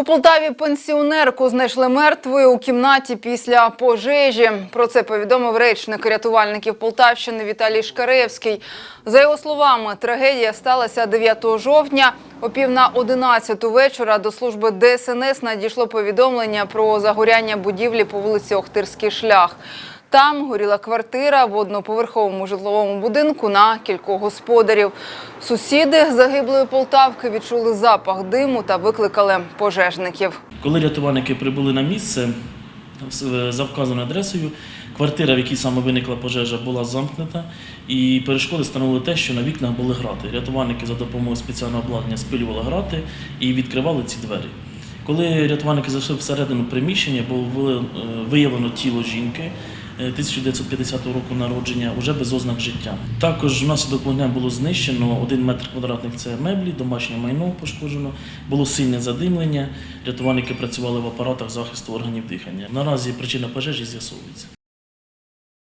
У Полтаві пенсіонерку знайшли мертвою у кімнаті після пожежі. Про це повідомив речник рятувальників Полтавщини Віталій Шкаревський. За його словами, трагедія сталася 9 жовтня. О пів на 11 вечора до служби ДСНС надійшло повідомлення про загоряння будівлі по вулиці Охтирський шлях. Там горіла квартира в одноповерховому житловому будинку на кількох господарів. Сусіди загиблої Полтавки відчули запах диму та викликали пожежників. Коли рятувальники прибули на місце за вказаною адресою, квартира, в якій саме виникла пожежа, була замкнута, і перешкоди становили те, що на вікнах були грати. Рятувальники за допомогою спеціального обладнання спилювали грати і відкривали ці двері. Коли рятувальники зайшли всередину приміщення, було е, виявлено тіло жінки. Е, 1950 року народження, уже без ознак життя. Також внаслідок вогня було знищено один метр квадратних це меблі, домашнє майно пошкоджено, було сильне задимлення. Рятувальники працювали в апаратах захисту органів дихання. Наразі причина пожежі з'ясовується.